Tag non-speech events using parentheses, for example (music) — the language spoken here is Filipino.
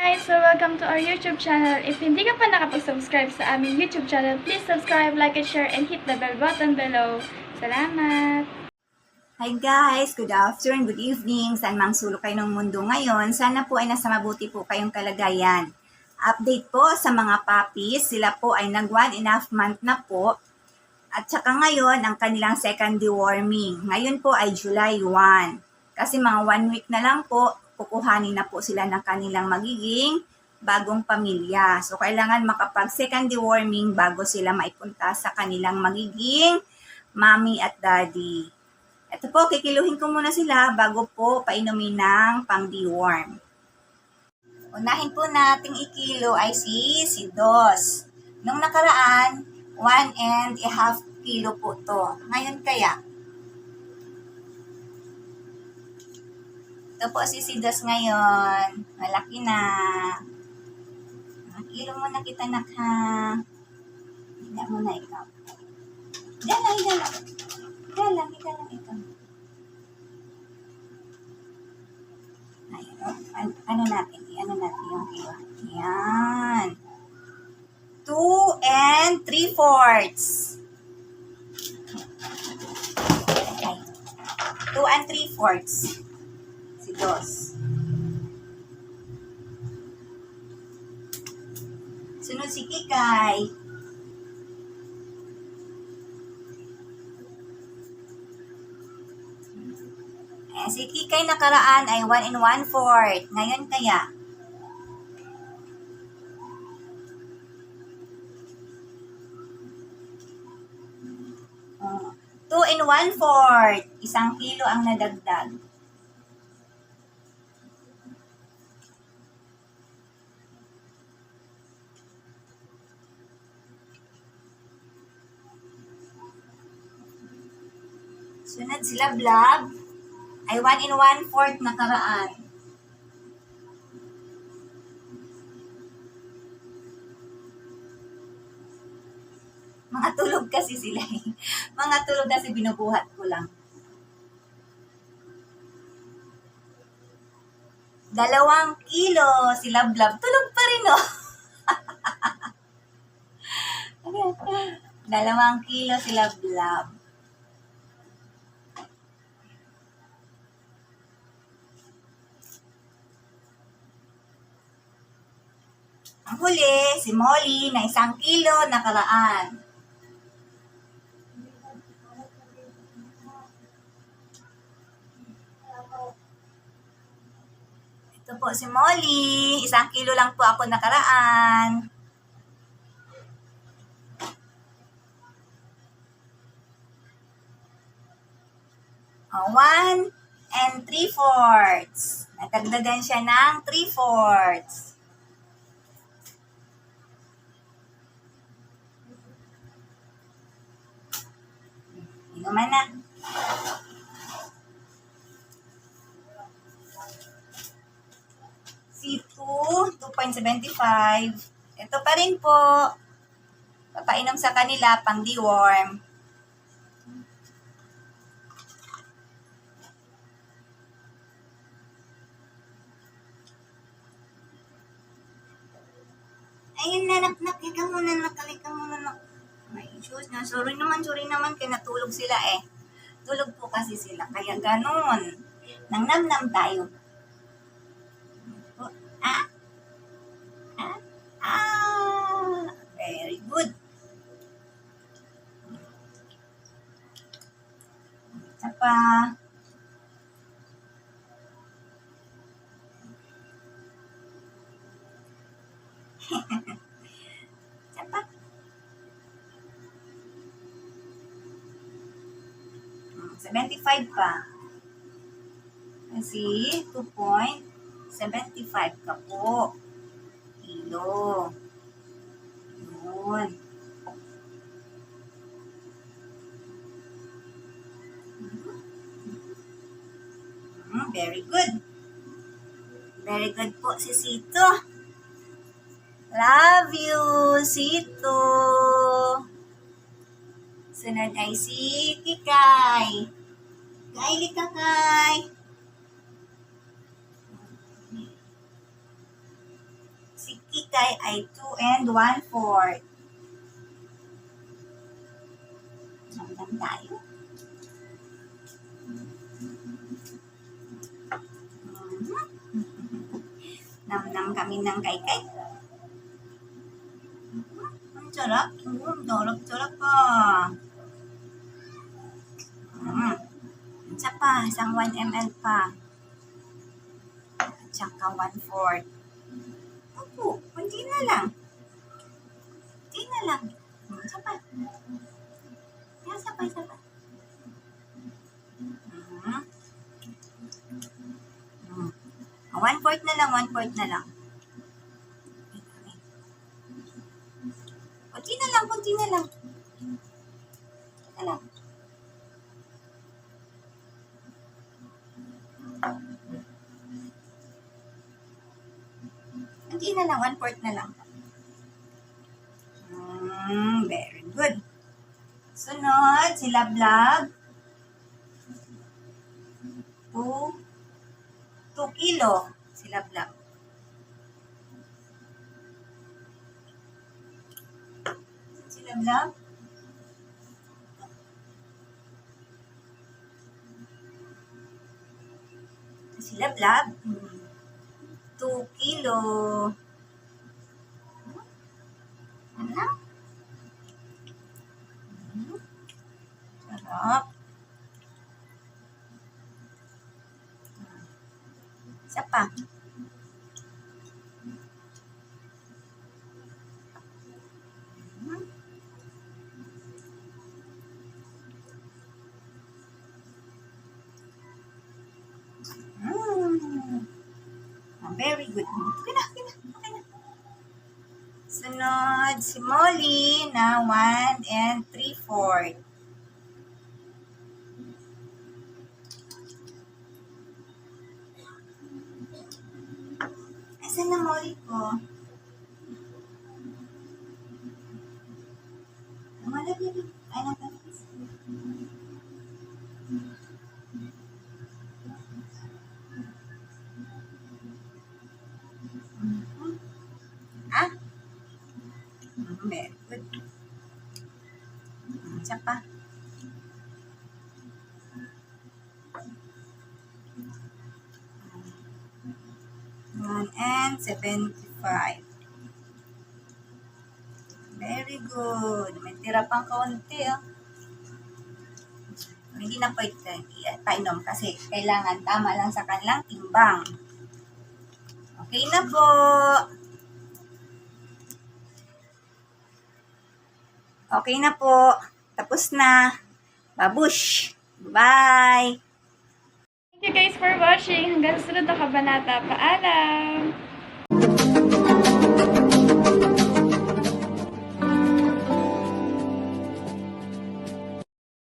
guys! So, welcome to our YouTube channel. If hindi ka pa nakapag-subscribe sa aming YouTube channel, please subscribe, like, and share, and hit the bell button below. Salamat! Hi guys! Good afternoon, good evening. Saan mang sulok kayo ng mundo ngayon. Sana po ay nasa mabuti po kayong kalagayan. Update po sa mga puppies. Sila po ay nag one and a half month na po. At saka ngayon, ang kanilang second deworming. Ngayon po ay July 1. Kasi mga one week na lang po, kukuhanin na po sila ng kanilang magiging bagong pamilya. So, kailangan makapag second deworming bago sila maipunta sa kanilang magiging mommy at daddy. Ito po, kikiluhin ko muna sila bago po painumin ng pang deworm. Unahin po nating ikilo ay si, si Dos. Nung nakaraan, 1 and a half kilo po to. Ngayon kaya, ito po si si Dos ngayon. Malaki na. Ah, Kilo mo na kita nak ha. Hindi mo na ikaw. Diyan lang, diyan lang. Diyan lang, diyan lang ikaw. Ayun. An- ano natin? Ano natin yung kilo? Yan. 2 and 3 fourths. Okay. 2 and 3 fourths. Si Dos. Sunod si Kikay. Eh, si Kikay nakaraan ay 1 and 1 fourth. Ngayon kaya? Oh, 2 and 1 fourth. Isang kilo ang nadagdag. Sunod sila vlog ay 1 in 1 fourth nakaraan. Mga tulog kasi sila eh. (laughs) Mga tulog kasi binubuhat ko lang. Dalawang kilo sila vlog. Tulog pa rin oh. (laughs) Dalawang kilo sila vlog. Ang huli, si Molly na isang kilo nakaraan. Ito po si Molly. Isang kilo lang po ako nakaraan. Oh, one and three fourths. Natagdagan siya ng three Inuman na. C2, 2.75. Ito pa rin po. Papainom sa kanila pang deworm. Ayun na, nak, nak, ikaw issues na. Sorry naman, sorry naman, kaya natulog sila eh. Tulog po kasi sila, kaya ganun. Nang namnam tayo. Ah? Ah? Ah! Very good. Isa pa. Isa (laughs) 75 pa. Kasi 2.75 ka po. Kilo. Yun. Hmm, very good. Very good po si Sito. Love you, Sito. Sunod ay si Kikay. Kaili ka, Kay. Si Kikay ay 2 and 1 fourth. Hanggang tayo. Nam-nam kami ng kay-kay. Ang sarap. Ang sarap-sarap pa. Mm. Isa pa, isang 1 ml pa. At saka 1 fourth. Opo, kunti na lang. Kunti na lang. Isa pa. Yan, Isa pa, isa pa. Mm. Mm. One fourth na lang, one fourth na lang. Kunti na lang, kunti na lang. Kunti na lang, one fourth na lang. Mm, very good. Sunod, sila vlog. 2 2 kilo sila vlog. Sila vlog. Sila vlog. 2 kilo. Ano? Sarap. Isa pa. Very good. Okay na, okay na. Sunod, si Molly na 1 and 3 fourth. Asan na Molly ko? Wala baby. Ay, nagkakis. Isa pa. One and seventy-five. Very good. May tira pang kaunti, oh. Hindi na pwede painom kasi kailangan tama lang sa kanilang timbang. Okay na po. Okay na po. Tapos na. Babush. Bye. Thank you guys for watching. Hanggang sa sunod na kabanata. Paalam!